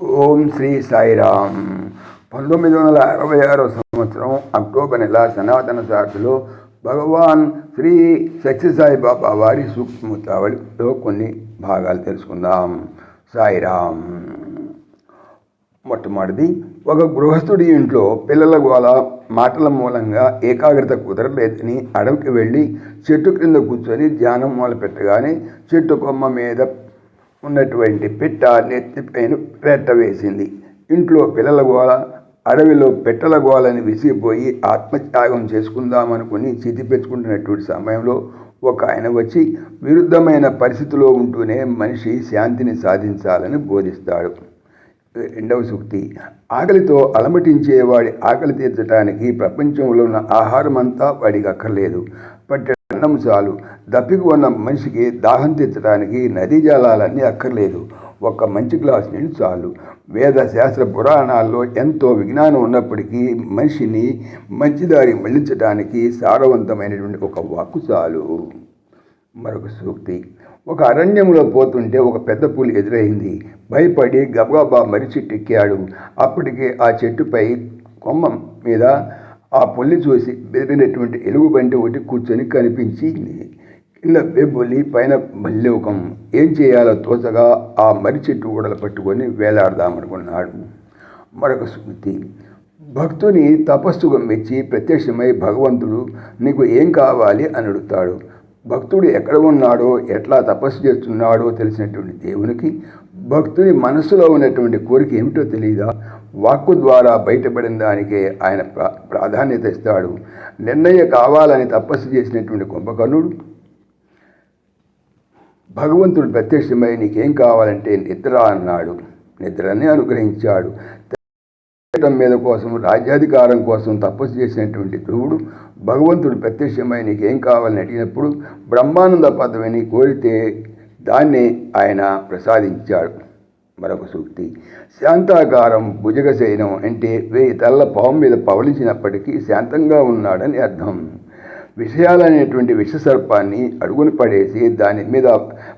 ఓం శ్రీ సాయిరామ్. పంతొమ్మిది వందల అరవై ఆరో సంవత్సరం అక్టోబర్ నెల సనాతన శాఖలో భగవాన్ శ్రీ సత్యసాయి బాబా వారి సూక్ష్మతావళిలో కొన్ని భాగాలు తెలుసుకుందాం. సాయిరామ్. మొట్టమొదటిది ఒక గృహస్థుడి ఇంట్లో పిల్లల గోల మాటల మూలంగా ఏకాగ్రత కుదరలేదని అడవికి వెళ్ళి చెట్టు క్రింద కూర్చొని ధ్యానం మొదలుపెట్టగానే చెట్టు కొమ్మ మీద ఉన్నటువంటి పిట్ట నెత్తిపైన రెట్ట వేసింది. ఇంట్లో పిల్లల గోల అడవిలో పెట్టల గోలని విసిగిపోయి ఆత్మత్యాగం చేసుకుందామనుకుని చితి పెంచుకుంటున్నటువంటి సమయంలో ఒక ఆయన వచ్చి విరుద్ధమైన పరిస్థితిలో ఉంటూనే మనిషి శాంతిని సాధించాలని బోధిస్తాడు. రెండవ సూక్తి ఆకలితో అలమటించేవాడి ఆకలి తీర్చడానికి ప్రపంచంలో ఉన్న ఆహారం అంతా వాడికి అక్కర్లేదు. పట్టె అన్నం చాలు. దప్పికి ఉన్న మనిషికి దాహం తెచ్చడానికి నదీ జలాలన్నీ అక్కర్లేదు. ఒక్క మంచి గ్లాస్ నీళ్ళు చాలు. వేద శాస్త్ర పురాణాల్లో ఎంతో విజ్ఞానం ఉన్నప్పటికీ మనిషిని మంచిదారి మళ్ళించడానికి సారవంతమైనటువంటి ఒక వాక్కు చాలు. మరొక సూక్తి. ఒక అరణ్యంలో పోతుంటే ఒక పెద్ద పులి ఎదురైంది. భయపడి గబగబా మర్రి చెట్టు ఎక్కాడు అప్పటికే ఆ చెట్టుపై కొమ్మ మీద ఆ పుల్లి చూసి బెదిరినటువంటి ఎలుగుబంటి ఒకటి కూర్చొని కనిపించింది కింద వెబ్బులి పైన మల్లెవకం ఏం చేయాలో తోచగా ఆ మర్రి చెట్టు ఊడలు పట్టుకొని వేలాడదామనుకున్నాడు మరొక స్మృతి భక్తుని తపస్సుగా మెచ్చి ప్రత్యక్షమై భగవంతుడు నీకు ఏం కావాలి అని అడుగుతాడు. భక్తుడు ఎక్కడ ఉన్నాడో ఎట్లా తపస్సు చేస్తున్నాడో తెలిసినటువంటి దేవునికి భక్తుని మనసులో ఉన్నటువంటి కోరిక ఏమిటో తెలియదా వాక్కు ద్వారా బయటపడిన దానికే ఆయన ప్రా ప్రాధాన్యత ఇస్తాడు. నిర్ణయ కావాలని తపస్సు చేసినటువంటి కుంభకర్ణుడు భగవంతుడు ప్రత్యక్షమై నీకేం కావాలంటే నిద్ర అన్నాడు. నిద్రని అనుగ్రహించాడు. మీద కోసం రాజ్యాధికారం కోసం తపస్సు చేసినటువంటి ధ్రువుడు భగవంతుడు ప్రత్యక్షమై నీకేం కావాలని అడిగినప్పుడు బ్రహ్మానంద పదవిని కోరితే దాన్ని ఆయన ప్రసాదించాడు. మరొక సూక్తి శాంతాకారం భుజగశయనం అంటే వెయ్యి తల్ల పాము మీద పవలించినప్పటికీ శాంతంగా ఉన్నాడని అర్థం. విషయాలనేటువంటి విషసర్పాన్ని అడుగుని పడేసి దాని మీద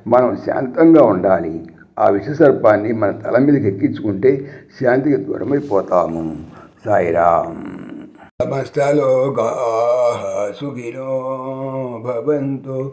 మనం శాంతంగా ఉండాలి. ఆ విషసర్పాన్ని మన తల మీదకి ఎక్కించుకుంటే శాంతికి దూరమైపోతాము. సాయిరామ్. సమస్తలోకా సుఖినో భవంతు